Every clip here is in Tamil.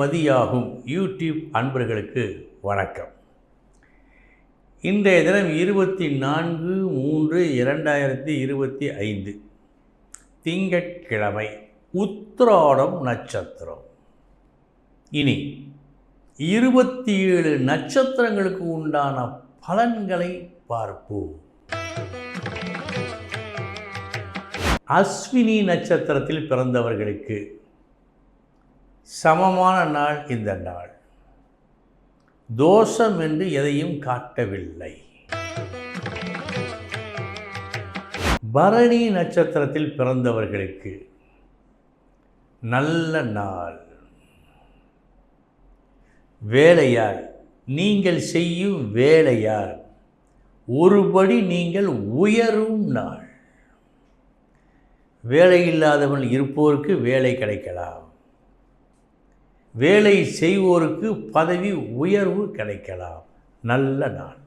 மதியாகும். யூடியூப் அன்பர்களுக்கு வணக்கம். இன்றைய தினம் இருபத்தி நான்கு மூன்று இரண்டாயிரத்தி இருபத்தி ஐந்து. திங்கட்கிழமை உத்திராடம் நட்சத்திரம். இனி இருபத்தி ஏழு நட்சத்திரங்களுக்கு உண்டான பலன்களை பார்ப்போம். அஸ்வினி நட்சத்திரத்தில் பிறந்தவர்களுக்கு சமமான நாள் இந்த நாள். தோஷம் என்று எதையும் காட்டவில்லை. பரணி நட்சத்திரத்தில் பிறந்தவர்களுக்கு நல்ல நாள். வேலையால் நீங்கள் செய்யும் வேலையால் ஒருபடி நீங்கள் உயரும் நாள். வேலை இல்லாதவன் இருப்போருக்கு வேலை கிடைக்கலாம். வேலை செய்வோருக்கு பதவி உயர்வு கிடைக்கலாம். நல்ல நாள்.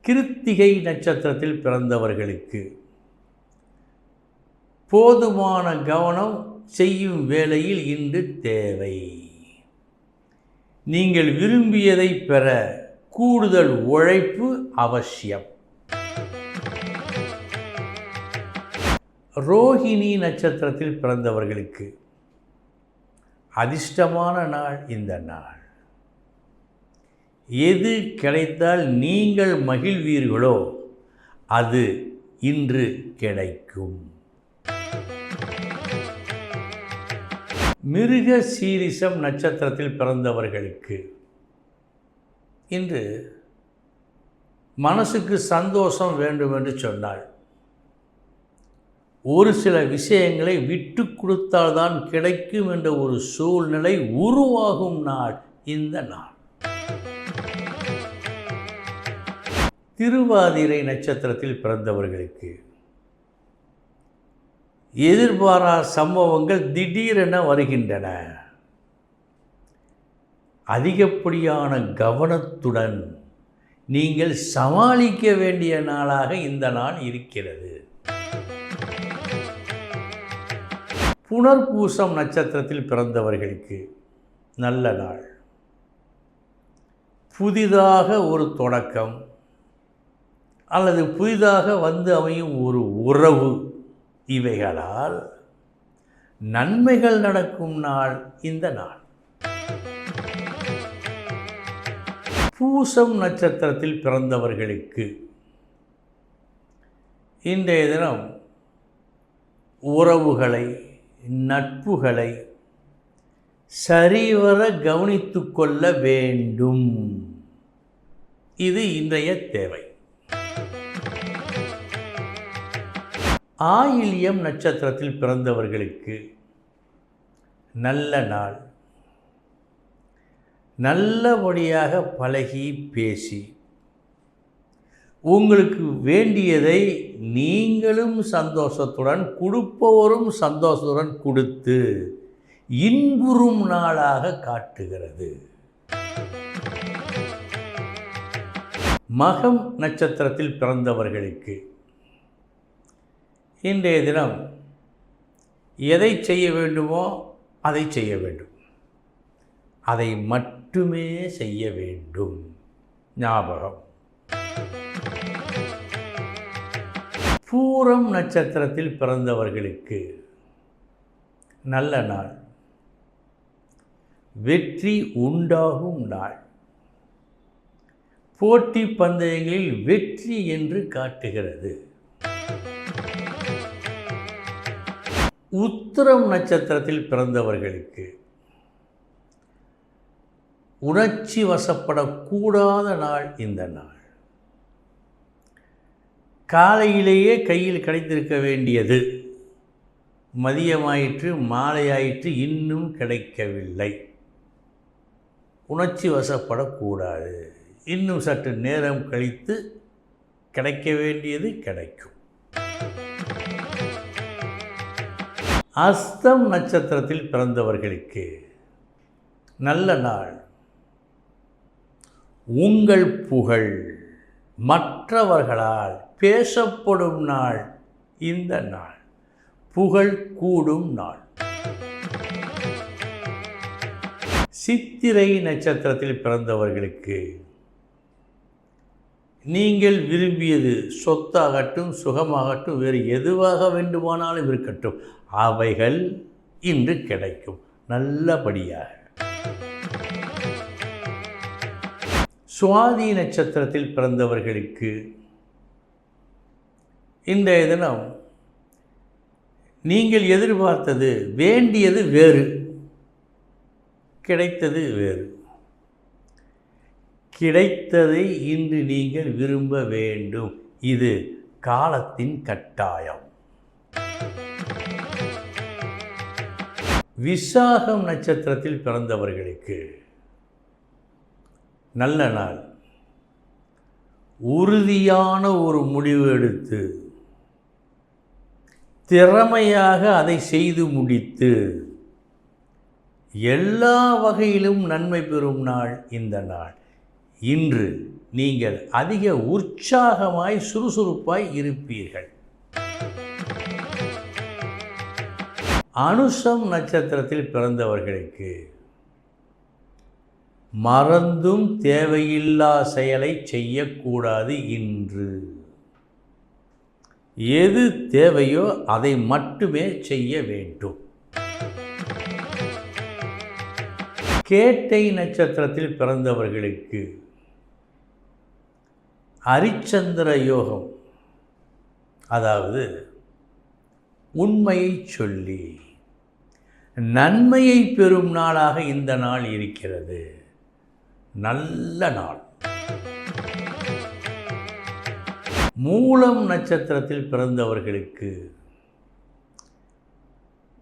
கிருத்திகை நட்சத்திரத்தில் பிறந்தவர்களுக்கு போதுமான கவனம் செய்யும் வேலையில் இன்று தேவை. நீங்கள் விரும்பியதை பெற கூடுதல் உழைப்பு அவசியம். ரோஹிணி நட்சத்திரத்தில் பிறந்தவர்களுக்கு அதிர்ஷ்டமான நாள் இந்த நாள். எது கிடைத்தால் நீங்கள் மகிழ்வீர்களோ அது இன்று கிடைக்கும். மிருக சீரிசம் நட்சத்திரத்தில் பிறந்தவர்களுக்கு இன்று மனசுக்கு சந்தோஷம் வேண்டும் என்று சொன்னாள். ஒரு சில விஷயங்களை விட்டு கொடுத்தால்தான் கிடைக்கும் என்ற ஒரு சூழ்நிலை உருவாகும் நாள் இந்த நாள். திருவாதிரை நட்சத்திரத்தில் பிறந்தவர்களுக்கு எதிர்பாரா சம்பவங்கள் திடீரென வருகின்றன. அதிகப்படியான கவனத்துடன் நீங்கள் சமாளிக்க வேண்டிய நாளாக இந்த நாள் இருக்கிறது. புனர்பூசம் நட்சத்திரத்தில் பிறந்தவர்களுக்கு நல்ல நாள். புதிதாக ஒரு தொடக்கம் அல்லது புதிதாக வந்து அமையும் ஒரு உறவு. இவைகளால் நன்மைகள் நடக்கும் நாள் இந்த நாள். பூசம் நட்சத்திரத்தில் பிறந்தவர்களுக்கு இன்றைய தினம் உறவுகளை நட்புகளை சரிவர கவனித்து கொள்ள வேண்டும். இது இன்றைய தேவை. ஆயில்யம் நட்சத்திரத்தில் பிறந்தவர்களுக்கு நல்ல நாள். நல்லபடியாக பழகி பேசி உங்களுக்கு வேண்டியதை நீங்களும் சந்தோஷத்துடன் கொடுப்பவரும் சந்தோஷத்துடன் கொடுத்து இன்புறும் நாளாக காட்டுகிறது. மகம் நட்சத்திரத்தில் பிறந்தவர்களுக்கு இன்றைய தினம் எதை செய்ய வேண்டுமோ அதை செய்ய வேண்டும். அதை மட்டுமே செய்ய வேண்டும். ஞாபகம். பூரம் நட்சத்திரத்தில் பிறந்தவர்களுக்கு நல்ல நாள். வெற்றி உண்டாகும் நாள். போட்டி பந்தயங்களில் வெற்றி என்று காட்டுகிறது. உத்திரம் நட்சத்திரத்தில் பிறந்தவர்களுக்கு உணர்ச்சி வசப்படக்கூடாத நாள் இந்த நாள். காலையிலேயே கையில் கிடைத்திருக்க வேண்டியது. மதியமாயிற்று மாலையாயிற்று இன்னும் கிடைக்கவில்லை. உணர்ச்சி வசப்படக்கூடாது. இன்னும் சற்று நேரம் கழித்து கிடைக்க வேண்டியது கிடைக்கும். அஸ்தம் நட்சத்திரத்தில் பிறந்தவர்களுக்கு நல்ல நாள். உங்கள் புகழ். மற்றவர்களால் பேசப்படும் நாள் இந்த நாள். புகழ் கூடும் நாள். சித்திரை நட்சத்திரத்தில் பிறந்தவர்களுக்கு நீங்கள் விரும்பியது சொத்தாகட்டும் சுகமாகட்டும் வேறு எதுவாக வேண்டுமானாலும் இருக்கட்டும். அவைகள் இன்று கிடைக்கும். நல்லபடியாக சுவாதி நட்சத்திரத்தில் பிறந்தவர்களுக்கு இன்றைய தினம் நீங்கள் எதிர்பார்த்தது வேண்டியது வேறு கிடைத்தது வேறு. கிடைத்ததை இன்று நீங்கள் விரும்ப வேண்டும். இது காலத்தின் கட்டாயம். விசாகம் நட்சத்திரத்தில் பிறந்தவர்களுக்கு நல்ல நாள். உறுதியான ஒரு முடிவு எடுத்து திறமையாக அதை செய்து முடித்து எல்லா வகையிலும் நன்மை பெறும் நாள் இந்த நாள். இன்று நீங்கள் அதிக உற்சாகமாய் சுறுசுறுப்பாய் இருப்பீர்கள். அனுஷம் நட்சத்திரத்தில் பிறந்தவர்களுக்கு மறந்தும் தேவையில்லா செயலை செய்யக்கூடாது இன்று. எது தேவையோ அதை மட்டுமே செய்ய வேண்டும். கேட்டை நட்சத்திரத்தில் பிறந்தவர்களுக்கு அரிச்சந்திர யோகம் அதாவது உண்மையை சொல்லி நன்மையை பெறும் நாளாக இந்த நாள் இருக்கிறது. நல்ல நாள். மூலம் நட்சத்திரத்தில் பிறந்தவர்களுக்கு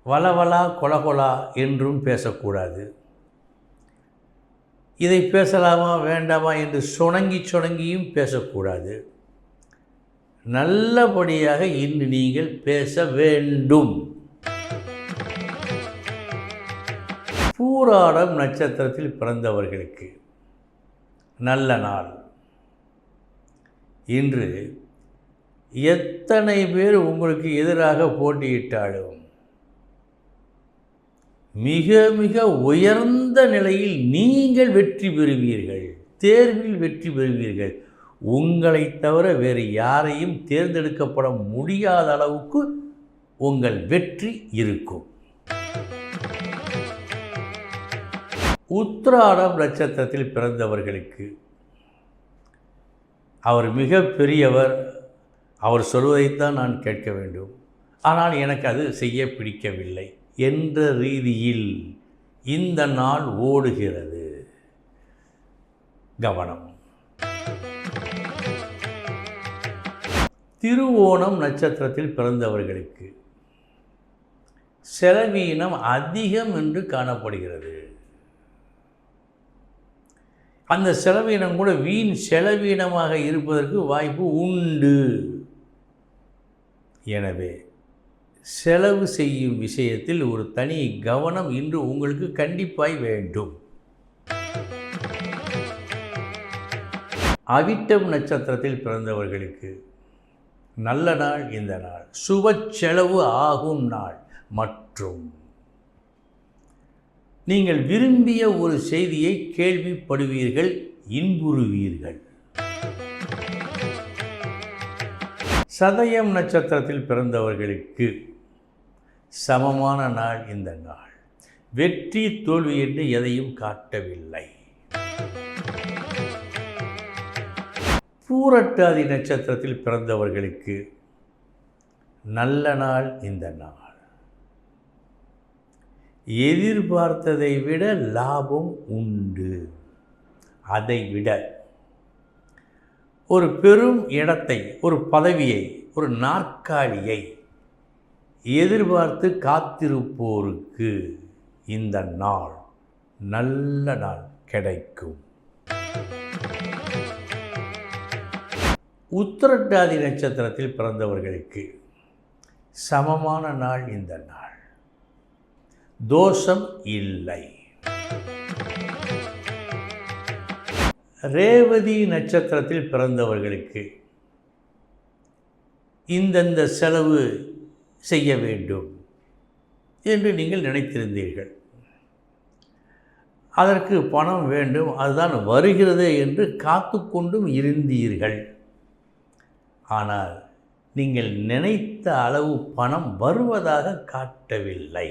வளவலா கொலகொலா என்றும் பேசக்கூடாது. இதை பேசலாமா வேண்டாமா என்று சுணங்கி சுணங்கியும் பேசக்கூடாது. நல்லபடியாக இன்று நீங்கள் பேச வேண்டும். பூராடம் நட்சத்திரத்தில் பிறந்தவர்களுக்கு. நல்ல நாள். இன்று எத்தனை பேர் உங்களுக்கு எதிராக போட்டியிட்டாலும் மிக மிக உயர்ந்த நிலையில் நீங்கள் வெற்றி பெறுவீர்கள் தேர்வில் வெற்றி பெறுவீர்கள். உங்களை தவிர வேறு யாரையும் தேர்ந்தெடுக்கப்பட முடியாத அளவுக்கு உங்கள் வெற்றி இருக்கும். உத்ராடம் நட்சத்திரத்தில் பிறந்தவர்களுக்கு அவர் மிக பெரியவர். அவர் சொல்வதைத்தான் நான் கேட்க வேண்டும். ஆனால் எனக்கு அது செய்ய பிடிக்கவில்லை என்ற ரீதியில் இந்த நாள் ஓடுகிறது. கவனம். திருவோணம் நட்சத்திரத்தில் பிறந்தவர்களுக்கு செலவீனம் அதிகம் என்று காணப்படுகிறது. அந்த செலவீனம் கூட வீண் செலவீனமாக இருப்பதற்கு வாய்ப்பு உண்டு. எனவே செலவு செய்யும் விஷயத்தில் ஒரு தனி கவனம் இன்று உங்களுக்கு கண்டிப்பாய் வேண்டும். அவிட்டம் நட்சத்திரத்தில் பிறந்தவர்களுக்கு நல்ல நாள் இந்த நாள். சுப செலவு ஆகும் நாள். மற்றும் நீங்கள் விரும்பிய ஒரு செய்தியை கேள்விப்படுவீர்கள் இன்புறுவீர்கள். சதயம் நட்சத்திரத்தில் பிறந்தவர்களுக்கு சமமான நாள் இந்த நாள். வெற்றி தோல்வி என்று எதையும் காட்டவில்லை. பூரட்டாதி நட்சத்திரத்தில் பிறந்தவர்களுக்கு நல்ல நாள் இந்த நாள். எதிர்பார்த்ததை விட லாபம் உண்டு. அதை விட ஒரு பெரும் இடத்தை ஒரு பதவியை ஒரு நாற்காலியை எதிர்பார்த்து காத்திருப்போருக்கு இந்த நாள் நல்ல நாள் கிடைக்கும். உத்திரட்டாதி நட்சத்திரத்தில் பிறந்தவர்களுக்கு சமமான நாள் இந்த நாள். தோஷம் இல்லை. ரேவதி நட்சத்திரத்தில் பிறந்தவர்களுக்கு இந்தந்த செலவு செய்ய வேண்டும் என்று நீங்கள் நினைத்திருந்தீர்கள். அதற்கு பணம் வேண்டும் அதுதான் வருகிறது என்று காத்து கொண்டும் இருந்தீர்கள். ஆனால் நீங்கள் நினைத்த அளவு பணம் வருவதாக காட்டவில்லை.